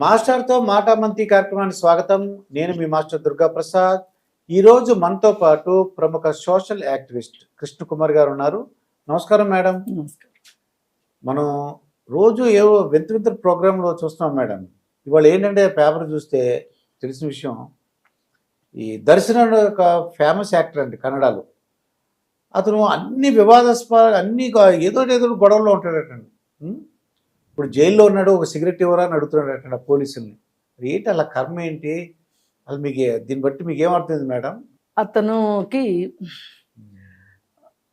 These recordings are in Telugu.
మాస్టర్తో మాటామంతి కార్యక్రమానికి స్వాగతం. నేను మీ మాస్టర్ దుర్గా ప్రసాద్ ఈరోజు మనతో పాటు ప్రముఖ సోషల్ యాక్టివిస్ట్ కృష్ణ కుమార్ గారు ఉన్నారు. నమస్కారం మేడం. మనం రోజు ఏవో వింత వింత ప్రోగ్రాంలో చూస్తున్నాం మేడం. ఇవాళ ఏంటంటే పేపర్ చూస్తే తెలిసిన విషయం ఈ దర్శనం ఒక ఫేమస్ యాక్టర్ అండి కన్నడలో. అతను అన్ని వివాదాస్పద అన్ని ఏదో ఏదో గొడవల్లో ఉంటాడటండి? ఇప్పుడు జైల్లో ఉన్నాడు ఒక సిగరెట్ ఇవ్వరా అని అడుగుతున్నాడు పోలీసుల్ని. ఏంటి అలా కర్మ ఏంటి? అసలు మీకు దీన్ని బట్టి మీకు ఏమర్థమైంది మేడం? అతనుకి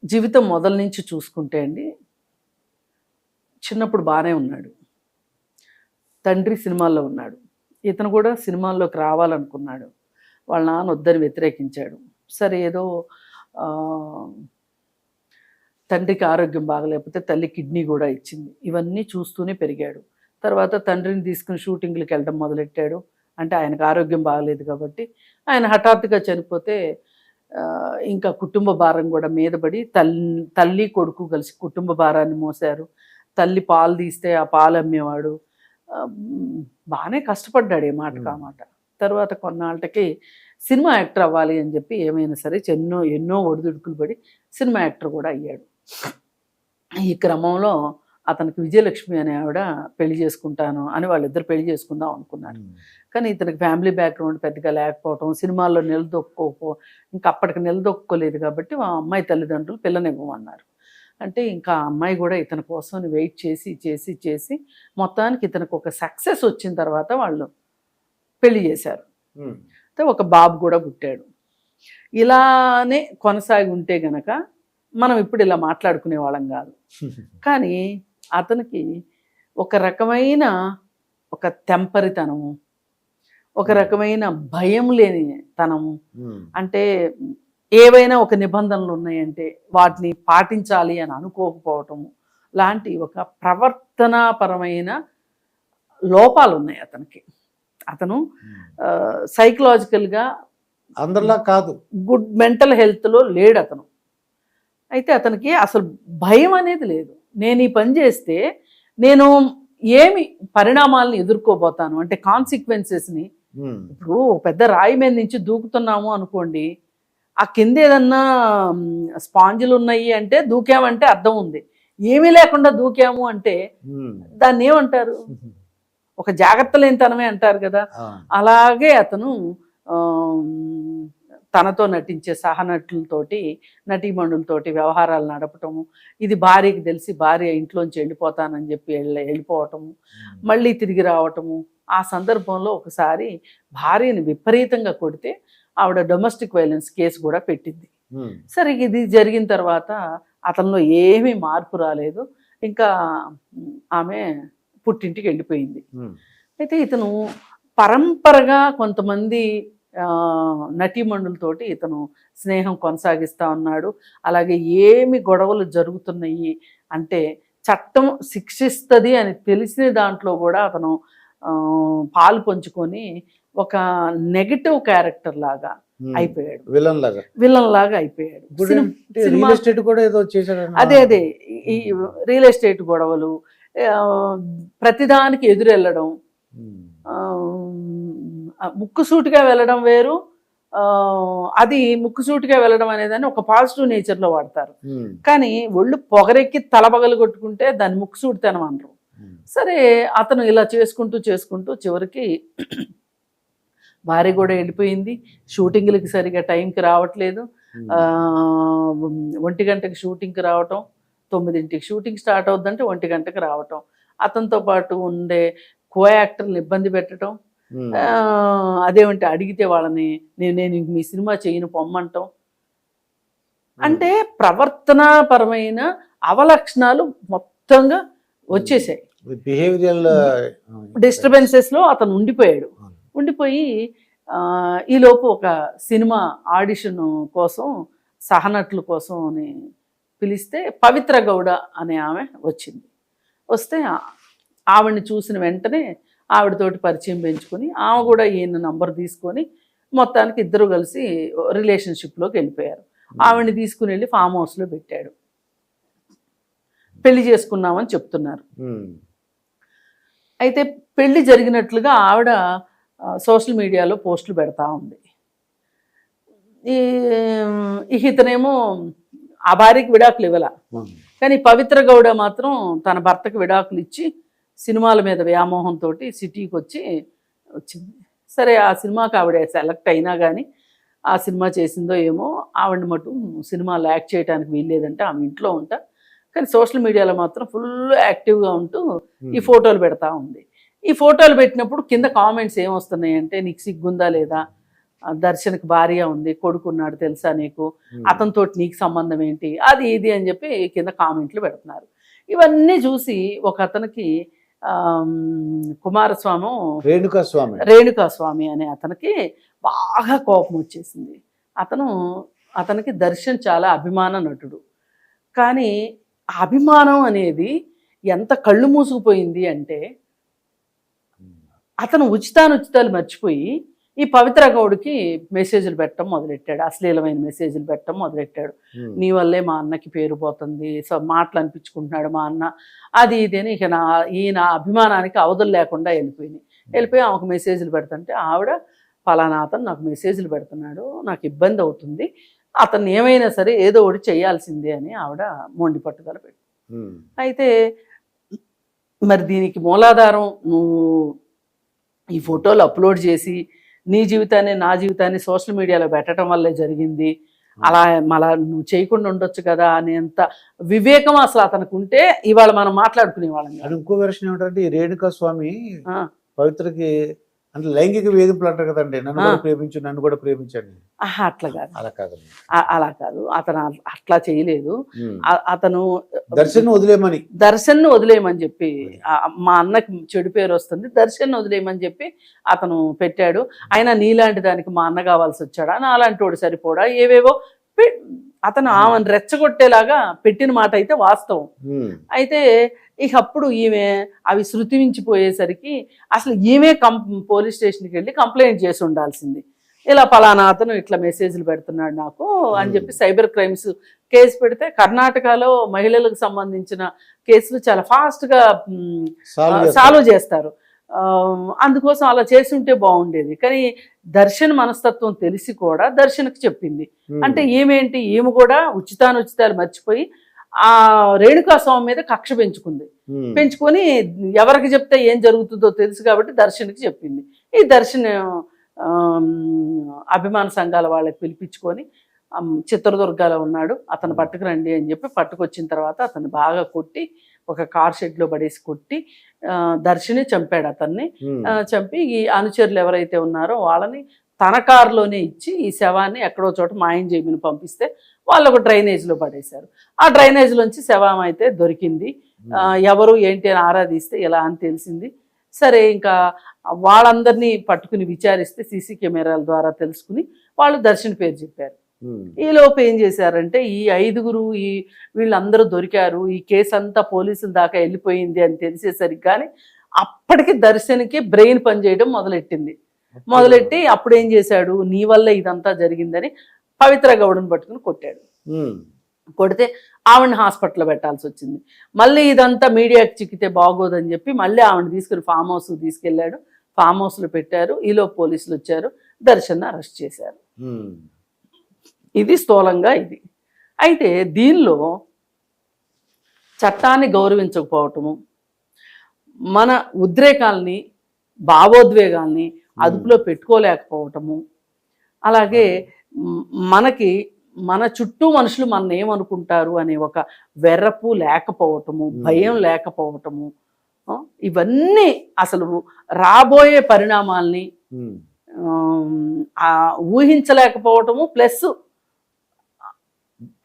జీవితం మొదల నుంచి చూసుకుంటే అండి చిన్నప్పుడు బాగానే ఉన్నాడు. తండ్రి సినిమాల్లో ఉన్నాడు. ఇతను కూడా సినిమాల్లోకి రావాలనుకున్నాడు. వాళ్ళ నాన్న వద్దని వ్యతిరేకించాడు. సరే ఏదో తండ్రికి ఆరోగ్యం బాగలేకపోతే తల్లి కిడ్నీ కూడా ఇచ్చింది. ఇవన్నీ చూస్తూనే పెరిగాడు. తర్వాత తండ్రిని తీసుకుని షూటింగ్లకు వెళ్ళడం మొదలెట్టాడు. అంటే ఆయనకు ఆరోగ్యం బాగలేదు కాబట్టి ఆయన హఠాత్తుగా చనిపోతే ఇంకా కుటుంబ భారం కూడా మీద పడి తల్లి తల్లి కొడుకు కలిసి కుటుంబ భారాన్ని మోసారు తల్లి పాలు తీస్తే ఆ పాలు అమ్మేవాడు. బాగానే కష్టపడ్డాడు ఏ మాట. తర్వాత కొన్నాళ్ళకి సినిమా యాక్టర్ అవ్వాలి అని చెప్పి ఏమైనా సరే ఎన్నో ఎన్నో ఒడిదుడుకులు పడి సినిమా యాక్టర్ కూడా అయ్యాడు. ఈ క్రమంలో అతనికి విజయలక్ష్మి అనే ఆవిడ పెళ్ళి చేసుకుంటాను అని వాళ్ళిద్దరు పెళ్ళి చేసుకుందాం అనుకున్నారు. కానీ ఇతనికి ఫ్యామిలీ బ్యాక్గ్రౌండ్ పెద్దగా లేకపోవటం సినిమాల్లో నిలదొక్కుకోపో ఇంకా అప్పటికి నిలదొక్కుకోలేదు కాబట్టి మా అమ్మాయి తల్లిదండ్రులు పిల్లనివ్వమన్నారు. అంటే ఇంకా ఆ అమ్మాయి కూడా ఇతని కోసం వెయిట్ చేసి చేసి చేసి మొత్తానికి ఇతనికి ఒక సక్సెస్ వచ్చిన తర్వాత వాళ్ళు పెళ్ళి చేశారు. అయితే ఒక బాబు కూడా పుట్టాడు. ఇలానే కొనసాగి ఉంటే గనక మనం ఇప్పుడు ఇలా మాట్లాడుకునే వాళ్ళం కాదు. కానీ అతనికి ఒక రకమైన ఒక తెంపరితనము ఒక రకమైన భయం లేని తనము. ఉం. అంటే ఏవైనా ఒక నిబంధనలు ఉన్నాయంటే వాటిని పాటించాలి అని అనుకోకపోవటము లాంటి ఒక ప్రవర్తనాపరమైన లోపాలు ఉన్నాయి అతనికి. అతను సైకలాజికల్గా అందరిలా కాదు. గుడ్ మెంటల్ హెల్త్లో లేడు అతను అయితే అతనికి అసలు భయం అనేది లేదు నేను ఈ పని చేస్తే నేను ఏమి పరిణామాలను ఎదుర్కోబోతాను అంటే కాన్సిక్వెన్సెస్ని. ఇప్పుడు పెద్ద రాయి మీద నుంచి దూకుతున్నాము అనుకోండి ఆ కింద ఏదన్నా స్పాంజులు ఉన్నాయి అంటే దూకామంటే అర్థం ఉంది ఏమీ లేకుండా దూకాము అంటే. దాన్ని ఏమంటారు ఒక జాగ్రత్త లేనితనమే అంటారు కదా. అలాగే అతను తనతో నటించే సహనటులతోటి నటీమణులతోటి వ్యవహారాలు నడపటము ఇది భార్యకి తెలిసి భార్య ఇంట్లోంచి వెళ్ళిపోతానని చెప్పి వెళ్ళ వెళ్ళిపోవటము మళ్ళీ తిరిగి రావటము ఆ సందర్భంలో ఒకసారి భార్యని విపరీతంగా కొడితే ఆవిడ డొమెస్టిక్ వైలెన్స్ కేసు కూడా పెట్టింది. సరే ఇది జరిగిన తర్వాత అతనిలో ఏమీ మార్పు రాలేదు ఇంకా ఆమె పుట్టింటికి వెళ్ళిపోయింది. అయితే ఇతను పరంపరగా కొంతమంది నటీమణులతోటి ఇతను స్నేహం కొనసాగిస్తా ఉన్నాడు. అలాగే ఏమి గొడవలు జరుగుతున్నాయి అంటే చట్టం శిక్షిస్తుంది అని తెలిసిన దాంట్లో కూడా అతను ఆ, పాలు పంచుకొని ఒక నెగటివ్ క్యారెక్టర్ లాగా. అయిపోయాడు. విలన్ లాగా. విలన్ లాగా అయిపోయాడు. కూడా ఏదో చేశాడు అదే అదే. ఈ రియల్ ఎస్టేట్ గొడవలు ప్రతిదానికి ఎదురెళ్ళడం ముక్కుసూటిగా వెళ్ళడం వేరు. ఆ, అది ముక్కుసూటిగా వెళ్ళడం అనేదాన్ని ఒక పాజిటివ్ నేచర్లో వాడతారు. కానీ ఒళ్ళు పొగరెక్కి తలబగలు కొట్టుకుంటే దాన్ని ముక్కుసూటితనం అనరు. సరే అతను ఇలా చేసుకుంటూ చేసుకుంటూ చివరికి భార్య కూడా వెళ్ళిపోయింది. షూటింగ్లకి సరిగా టైంకి రావట్లేదు. ఒంటి గంటకి షూటింగ్కి రావటం తొమ్మిదింటికి షూటింగ్ స్టార్ట్ అవుద్దంటే ఒంటి గంటకి రావటం. అతనితో పాటు ఉండే కో యాక్టర్ని ఇబ్బంది పెట్టడం అదేమంటే అడిగితే వాళ్ళని నేను నేను ఇంక మీ సినిమా చేయను పొమ్మంటాం అంటే ప్రవర్తనాపరమైన అవలక్షణాలు మొత్తంగా వచ్చేసాయి. బిహేవియరల్ డిస్టర్బెన్సెస్లో అతను ఉండిపోయాడు. ఉండిపోయి ఈలోపు ఒక సినిమా ఆడిషన్ కోసం సహనటుల కోసం అని పిలిస్తే పవిత్ర గౌడ అనే ఆమె వచ్చింది. వస్తే ఆవిడ్ని చూసిన వెంటనే ఆవిడతోటి పరిచయం పెంచుకొని ఆమె కూడా ఈయన నంబర్ తీసుకొని మొత్తానికి ఇద్దరు కలిసి రిలేషన్షిప్లోకి వెళ్ళిపోయారు. ఆవిడ్ని తీసుకుని వెళ్ళి ఫామ్ హౌస్లో పెట్టాడు. పెళ్ళి చేసుకున్నామని చెప్తున్నారు. అయితే పెళ్ళి జరిగినట్లుగా ఆవిడ సోషల్ మీడియాలో పోస్టులు పెడతా ఉంది. ఈ ఇతనేమో ఆ భార్యకి విడాకులు ఇవ్వాల. కానీ పవిత్ర గౌడ మాత్రం తన భర్తకు విడాకులు ఇచ్చి సినిమాల మీద వ్యామోహంతో సిటీకి వచ్చి వచ్చింది సరే ఆ సినిమాకి ఆవిడ సెలెక్ట్ అయినా కానీ ఆ సినిమా చేసిందో ఏమో ఆవిడ మటు సినిమాలో యాక్ట్ చేయడానికి వీల్లేదంటే ఆమె ఇంట్లో ఉంటా. కానీ సోషల్ మీడియాలో మాత్రం ఫుల్ యాక్టివ్గా ఉంటూ ఈ ఫోటోలు పెడతా ఉంది. ఈ ఫోటోలు పెట్టినప్పుడు కింద కామెంట్స్ ఏమొస్తున్నాయి అంటే నీకు సిగ్గుందా లేదా? దర్శన్కి భార్య ఉంది కొడుకున్నాడు తెలుసా నీకు. అతనితో నీకు సంబంధం ఏంటి? అది ఇది అని చెప్పి కింద కామెంట్లు పెడుతున్నారు. ఇవన్నీ చూసి ఒక అతనికి కుమారస్వామి రేణుకా స్వామి రేణుకా స్వామి అనే అతనికి బాగా కోపం వచ్చేసింది. అతను అతనికి దర్శన్ చాలా అభిమాన నటుడు. కానీ అభిమానం అనేది ఎంత కళ్ళు మూసుకుపోయింది అంటే అతను ఉచితానుచితాలు మర్చిపోయి ఈ పవిత్ర గౌడ్కి మెసేజ్లు పెట్టడం మొదలెట్టాడు. అశ్లీలమైన మెసేజ్లు పెట్టడం మొదలెట్టాడు. నీ వల్లే మా అన్నకి పేరు పోతుంది. సో మాటలు అనిపించుకుంటున్నాడు మా అన్న. అది ఇది అని ఇక నా ఈయన అభిమానానికి అవధులు లేకుండా వెళ్ళిపోయింది వెళ్ళిపోయి ఆమెకు మెసేజ్లు పెడుతుంటే ఆవిడ ఫలానా అతను నాకు మెసేజ్లు పెడుతున్నాడు. నాకు ఇబ్బంది అవుతుంది. అతను ఏమైనా సరే ఏదో ఒకటి చేయాల్సిందే అని ఆవిడ మొండి పట్టుదల పెట్టి. అయితే మరి దీనికి మూలాధారం నువ్వు ఈ ఫోటోలు అప్లోడ్ చేసి నీ జీవితాన్ని నా జీవితాన్ని సోషల్ మీడియాలో పెట్టడం వల్లే జరిగింది. అలా మళ్ళా నువ్వు చేయకుండా ఉండొచ్చు కదా అనేంత వివేకం అసలు అతనికి ఉంటే ఇవాళ మనం మాట్లాడుకునే వాళ్ళం అది ఇంకో వెర్షన్ ఏమిటంటే ఈ రేణుకా స్వామి పవిత్రకి అంటే లైంగిక వేధింపులు అంటారు కదండి. నన్ను కూడా. ప్రేమించు నన్ను కూడా ప్రేమించండి. అట్లా కాదు. అలా కాదండి. ఆ- అలా కాదు. అతను అట్లా చేయలేదు. అతను దర్శన్ వదిలేమని. దర్శన్ వదిలేయమని చెప్పి మా అన్నకి చెడు పేరు వస్తుంది. దర్శన్ వదిలేయమని చెప్పి అతను పెట్టాడు. ఆయన నీలాంటి దానికి మా అన్న కావాల్సి వచ్చాడా? నా అలాంటి వాడు సరిపోడా? ఏవేవో అతను ఆమెను రెచ్చగొట్టేలాగా పెట్టిన మాట అయితే వాస్తవం. అయితే ఇక అప్పుడు ఈమె అవి శృతి మించిపోయేసరికి అసలు ఈమె కం పోలీస్ స్టేషన్కి వెళ్ళి కంప్లైంట్ చేసి ఉండాల్సింది. ఇలా పలానా అతను ఇట్లా మెసేజ్లు పెడుతున్నాడు నాకు అని చెప్పి సైబర్ క్రైమ్స్ కేసు పెడితే కర్ణాటకలో మహిళలకు సంబంధించిన కేసులు చాలా ఫాస్ట్గా సాల్వ్ చేస్తారు. అందుకోసం అలా చేసి ఉంటే బాగుండేది. కానీ దర్శన్ మనస్తత్వం తెలిసి కూడా దర్శన్కి చెప్పింది. అంటే ఏమేంటి ఈమె కూడా ఉచితానుచితాలు మర్చిపోయి ఆ రేణుకా స్వామి మీద కక్ష పెంచుకుంది. పెంచుకొని ఎవరికి చెప్తే ఏం జరుగుతుందో తెలుసు కాబట్టి దర్శన్కి చెప్పింది. ఈ దర్శన్ అభిమాన సంఘాల వాళ్ళకి పిలిపించుకొని చిత్రదుర్గాలో ఉన్నాడు. అతను పట్టుకురండి అని చెప్పి పట్టుకొచ్చిన తర్వాత అతను బాగా కొట్టి ఒక కార్ షెడ్లో పడేసి కొట్టి దర్శని చంపాడు అతన్ని. చంపి ఈ అనుచరులు ఎవరైతే ఉన్నారో వాళ్ళని తన కారులోనే ఇచ్చి ఈ శవాన్ని ఎక్కడో చోట మాయం చేయమని పంపిస్తే వాళ్ళు ఒక డ్రైనేజ్లో పడేశారు. ఆ డ్రైనేజ్లోంచి శవం అయితే దొరికింది. ఎవరు ఏంటి అని ఆరాధిస్తే ఎలా అని తెలిసింది. సరే ఇంకా వాళ్ళందరినీ పట్టుకుని విచారిస్తే సీసీ కెమెరాల ద్వారా తెలుసుకుని వాళ్ళు దర్శన్ పేరు చెప్పారు. ఈ లోపు ఏం చేశారంటే ఈ ఐదుగురు ఈ వీళ్ళందరూ దొరికారు ఈ కేసు అంతా పోలీసుల దాకా వెళ్ళిపోయింది అని తెలిసేసరికి కానీ అప్పటికి దర్శన్కి బ్రెయిన్ పనిచేయడం మొదలెట్టింది. మొదలెట్టి అప్పుడు ఏం చేశాడు నీ వల్ల ఇదంతా జరిగిందని పవిత్ర గౌడను పట్టుకుని కొట్టాడు. కొడితే ఆవిడని హాస్పిటల్లో పెట్టాల్సి వచ్చింది. మళ్ళీ ఇదంతా మీడియాకి చిక్కితే బాగోదని చెప్పి మళ్ళీ ఆవిడని తీసుకుని ఫామ్ హౌస్ తీసుకెళ్ళాడు. ఫామ్ హౌస్లో పెట్టారు. ఈలో పోలీసులు వచ్చారు. దర్శన్ అరెస్ట్ చేశారు. ఇది స్థూలంగా ఇది. అయితే దీనిలో చట్టాన్ని గౌరవించకపోవటము మన ఉద్రేకాల్ని భావోద్వేగాల్ని అదుపులో పెట్టుకోలేకపోవటము అలాగే మనకి మన చుట్టూ మనుషులు మన ఏమనుకుంటారు అనే ఒక వెర్రపు లేకపోవటము భయం లేకపోవటము ఇవన్నీ అసలు రాబోయే పరిణామాల్ని ఊహించలేకపోవటము ప్లస్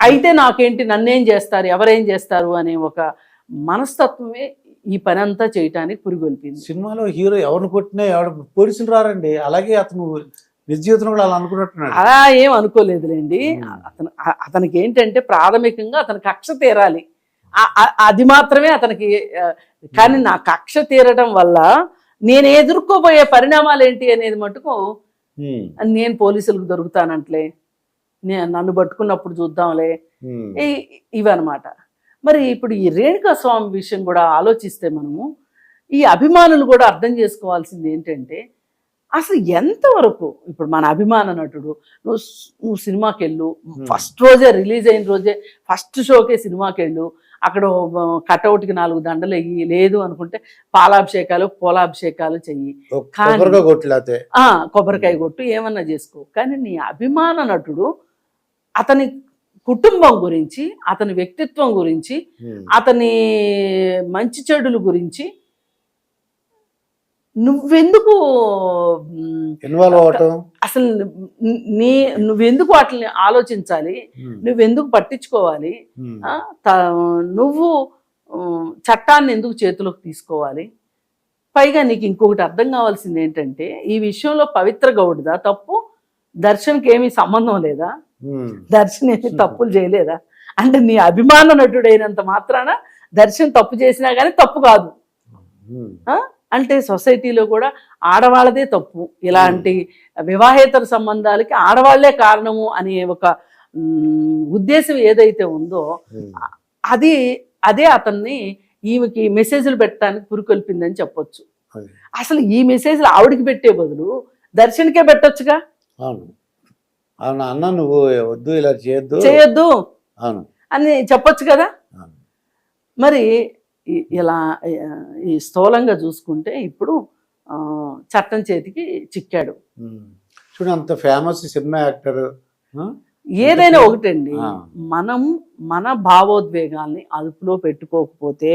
అయితే నాకేంటి నన్నేం చేస్తారు ఎవరేం చేస్తారు అనే ఒక మనస్తత్వమే ఈ పని అంతా చేయటానికి పురిగొల్పింది. సినిమాలో హీరో ఎవరిని కొట్టినా ఎవరు పోలీసులు రారండి. అలాగే అతను నిజ జీవితంలో కూడా అలా అనుకున్నట్టున్నాడు. అలా ఏం అనుకోలేదులేండి. అతను అతనికి ఏంటంటే ప్రాథమికంగా అతని కక్ష తీరాలి. అది మాత్రమే అతనికి కానీ నా కక్ష తీరడం వల్ల నేను ఎదుర్కోబోయే పరిణామాలు ఏంటి అనేది మటుకు. నేను పోలీసులకు దొరుకుతానంట్లే. నన్ను పట్టుకున్నప్పుడు చూద్దాంలే. ఇవన్నమాట. మరి ఇప్పుడు ఈ రేణుకా స్వామి విషయం కూడా ఆలోచిస్తే మనము ఈ అభిమానులు కూడా అర్థం చేసుకోవాల్సింది ఏంటంటే అసలు ఎంతవరకు ఇప్పుడు మన అభిమాన నటుడు నువ్వు నువ్వు సినిమాకి వెళ్ళు ఫస్ట్ రోజే రిలీజ్ అయిన రోజే ఫస్ట్ షోకే సినిమాకి వెళ్ళు అక్కడ కటౌట్కి నాలుగు దండలు వెయ్యి లేదు అనుకుంటే పాలాభిషేకాలు పూలాభిషేకాలు చెయ్యి. కొబ్బరికాయ కొట్టు ఏమన్నా చేసుకో. కానీ నీ అభిమాన నటుడు అతని కుటుంబం గురించి అతని వ్యక్తిత్వం గురించి అతని మంచి చెడుల గురించి నువ్వెందుకు ఇన్వాల్వ్ అవటం అసలు నీ- నువ్వెందుకు వాటిని ఆలోచించాలి? నువ్వెందుకు పట్టించుకోవాలి? త- నువ్వు చట్టాన్ని ఎందుకు చేతిలోకి తీసుకోవాలి? పైగా నీకు ఇంకొకటి అర్థం కావాల్సింది ఏంటంటే ఈ విషయంలో పవిత్ర గౌడ్దా? తప్పు దర్శన్కి ఏమీ సంబంధం లేదా. దర్శన్ ఏమి తప్పులు చేయలేదా? అంటే నీ అభిమాన నటుడైనంత మాత్రాన దర్శన్ తప్పు చేసినా కానీ తప్పు కాదు. అంటే సొసైటీలో కూడా ఆడవాళ్ళదే తప్పు. ఇలాంటి వివాహేతర సంబంధాలకి ఆడవాళ్ళే కారణము అనే ఒక ఉద్దేశం ఏదైతే ఉందో. అది అదే అతన్ని ఈమెకి మెసేజ్లు పెట్టడానికి పురుకొల్పిందని చెప్పొచ్చు. అసలు ఈ మెసేజ్లు ఆవిడకి పెట్టే బదులు దర్శన్కే పెట్టొచ్చుగా? అవును అన్న నువ్వు వద్దు ఇలా చేయొద్దు. చేయొద్దు. అవును. అని చెప్పొచ్చు కదా. మరి ఇలా ఈ స్థూలంగా చూసుకుంటే ఇప్పుడు చట్టం చేతికి చిక్కాడు. చూడు అంత ఫేమస్ సినిమా యాక్టర్. ఏదైనా ఒకటండి. మనం మన భావోద్వేగాల్ని అదుపులో పెట్టుకోకపోతే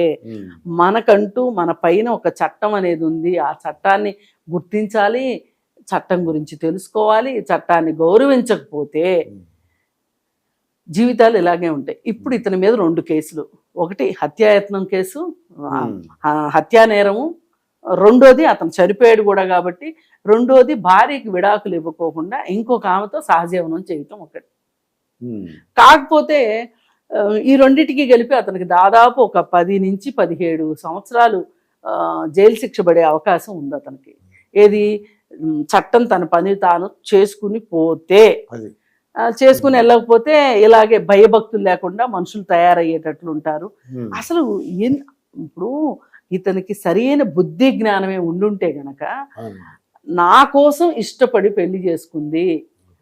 మనకంటూ మన పైన ఒక చట్టం అనేది ఉంది. ఆ చట్టాన్ని గుర్తించాలి చట్టం గురించి తెలుసుకోవాలి చట్టాన్ని గౌరవించకపోతే జీవితాలు ఇలాగే ఉంటాయి. ఇప్పుడు ఇతని మీద రెండు కేసులు. ఒకటి హత్యాయత్నం కేసు హత్యా నేరము. రెండోది అతను చనిపోయాడు కూడా కాబట్టి రెండోది భార్యకి విడాకులు ఇవ్వకోకుండా ఇంకొక ఆమెతో సహజీవనం చేయటం ఒకటి. కాకపోతే ఈ రెండిటికి కలిపి అతనికి దాదాపు ఒక పది నుంచి పదిహేడు సంవత్సరాలు జైలు శిక్ష పడే అవకాశం ఉంది అతనికి. ఏది? చట్టం తన పని తాను చేసుకుని పోతే. చేసుకుని వెళ్ళకపోతే ఇలాగే భయభక్తులు లేకుండా మనుషులు తయారయ్యేటట్లు ఉంటారు. అసలు ఇప్పుడు ఇతనికి సరైన బుద్ధి జ్ఞానమే ఉండుంటే గనక. నా కోసం ఇష్టపడి పెళ్ళి చేసుకుంది.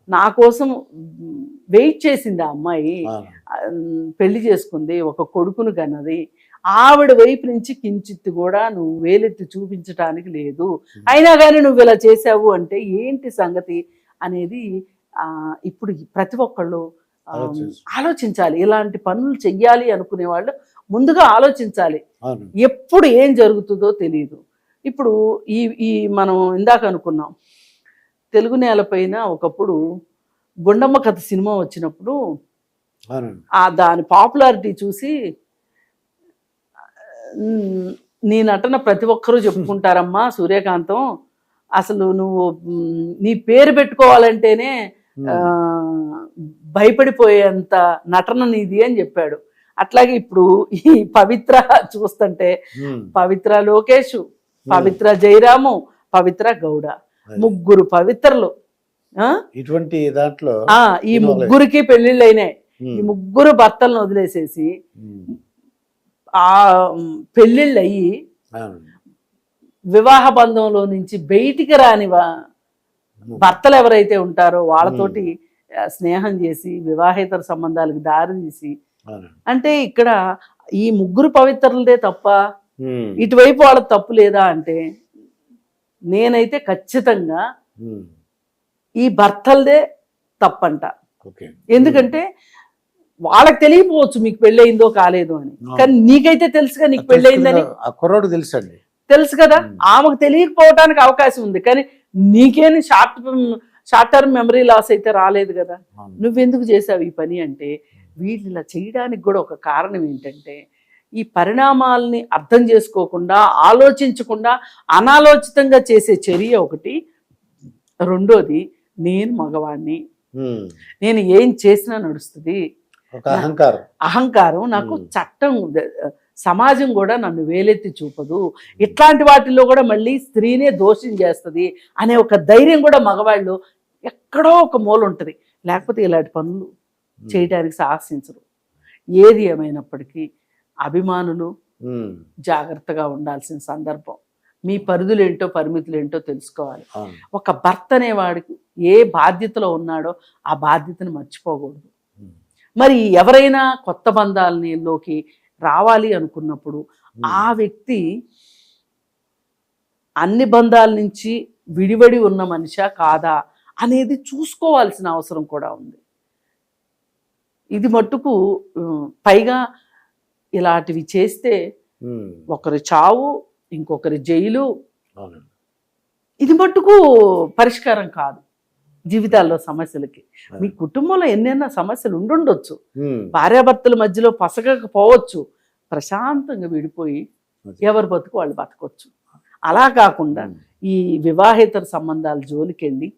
నా కోసం వెయిట్ చేసింది ఆ అమ్మాయి. పెళ్ళి చేసుకుంది. ఒక కొడుకును కన్నది. ఆవిడ వైపు నుంచి కించిత్ కూడా నువ్వు వేలెత్తి చూపించటానికి లేదు. అయినా కానీ నువ్వు ఇలా చేసావు అంటే ఏంటి సంగతి అనేది ఆ, ఇప్పుడు ప్రతి ఒక్కళ్ళు. ఆలోచించాలి. ఇలాంటి పనులు చెయ్యాలి అనుకునే వాళ్ళు ముందుగా ఆలోచించాలి. ఎప్పుడు ఏం జరుగుతుందో తెలియదు ఇప్పుడు ఈ ఈ మనం ఇందాక అనుకున్నాం తెలుగు నేలపైన ఒకప్పుడు గుండమ్మ కథ సినిమా వచ్చినప్పుడు ఆ దాని పాపులారిటీ చూసి "ఉమ్, నీ నటన ప్రతి ఒక్కరూ చెప్పుకుంటారమ్మా సూర్యకాంతం అసలు నువ్వు నీ పేరు పెట్టుకోవాలంటేనే భయపడిపోయేంత నటన నీది అని చెప్పాడు అట్లాగే ఇప్పుడు ఈ పవిత్ర చూస్తుంటే. పవిత్ర లోకేష్ పవిత్ర జయరాము పవిత్ర గౌడ. ముగ్గురు పవిత్రలు? ఇటువంటి దాంట్లో ఆ, ఈ ముగ్గురికి పెళ్ళిళ్ళు అయినాయి. ఈ ముగ్గురు భర్తలను వదిలేసేసి. ఆ పెళ్ళిళ్ళు అయ్యి. వివాహ బంధంలో నుంచి బయటికి రాని భర్తలు ఎవరైతే ఉంటారో వాళ్ళతోటి స్నేహం చేసి వివాహేతర సంబంధాలకు దారి తీసి. అంటే ఇక్కడ ఈ ముగ్గురు పవిత్రులదే తప్ప. ఇటువైపు వాళ్ళ తప్పు లేదా అంటే నేనైతే ఖచ్చితంగా. ఈ భర్తలదే తప్పంట ఎందుకంటే వాళ్ళకి తెలియపోవచ్చు మీకు పెళ్ళయిందో కాలేదో అని. కానీ నీకైతే తెలుసుగా నీకు పెళ్ళయిందని. కుర్రోడు తెలుసండి. తెలుసు కదా. ఆమెకు తెలియకపోవడానికి అవకాశం ఉంది. కానీ నీకేని short short term memory loss అయితే రాలేదు కదా. నువ్వెందుకు చేసావు ఈ పని అంటే వీళ్ళు ఇలా చేయడానికి కూడా ఒక కారణం ఏంటంటే ఈ పరిణామాల్ని అర్థం చేసుకోకుండా ఆలోచించకుండా అనాలోచితంగా చేసే చర్య ఒకటి. రెండోది నేను మగవాణ్ణి. నేను ఏం చేసినా నడుస్తుంది. అహంకారం. అహంకారం నాకు. చట్టం సమాజం కూడా నన్ను వేలెత్తి చూపదు. ఇట్లాంటి వాటిల్లో కూడా మళ్ళీ స్త్రీనే దోషం చేస్తుంది అనే ఒక ధైర్యం కూడా మగవాళ్ళు ఎక్కడో ఒక మూల ఉంటుంది. లేకపోతే ఇలాంటి పనులు చేయడానికి సాహసించరు. ఏది ఏమైనప్పటికీ అభిమానులు జాగ్రత్తగా ఉండాల్సిన సందర్భం. మీ పరిధులేంటో పరిమితులేంటో తెలుసుకోవాలి. అవును. ఒక భర్త అనేవాడికి ఏ బాధ్యతలో ఉన్నాడో ఆ బాధ్యతను మర్చిపోకూడదు. మరి ఎవరైనా కొత్త బంధాలని లోకి రావాలి అనుకున్నప్పుడు ఆ వ్యక్తి అన్ని బంధాల నుంచి విడివడి ఉన్న మనిషా కాదా అనేది చూసుకోవాల్సిన అవసరం కూడా ఉంది. ఇది మట్టుకు పైగా ఇలాంటివి చేస్తే ఒకరి చావు ఇంకొకరి జైలు ఇది మట్టుకు పరిష్కారం కాదు. జీవితాల్లో సమస్యలకి. మీ కుటుంబంలో ఎన్నెన్న సమస్యలు ఉండుండొచ్చు. భార్యాభర్తల మధ్యలో పసగకపోవచ్చు. ప్రశాంతంగా విడిపోయి. ఎవరి బతుకు వాళ్ళు బతకొచ్చు. అలా కాకుండా ఈ వివాహేతర సంబంధాల జోలికెళ్ళి.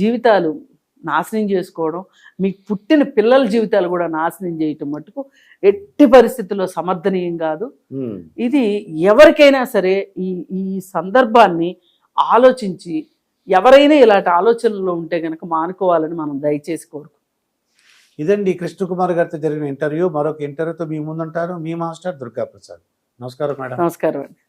జీవితాలు నాశనం చేసుకోవడం మీకు పుట్టిన పిల్లల జీవితాలు కూడా నాశనం చేయటం మటుకు ఎట్టి పరిస్థితుల్లో సమర్థనీయం కాదు. ఇది ఎవరికైనా సరే ఈ ఈ సందర్భాన్ని ఆలోచించి ఎవరైనా ఇలాంటి ఆలోచనలో ఉంటే కనుక మానుకోవాలని మనం దయచేసి కోరుకు ఇదండి కృష్ణకుమార్ గారితో జరిగిన ఇంటర్వ్యూ. మరొక ఇంటర్వ్యూతో మీ ముందుంటారు మీ మాస్టర్ దుర్గా ప్రసాద్ నమస్కారం మేడం. నమస్కారం అండి.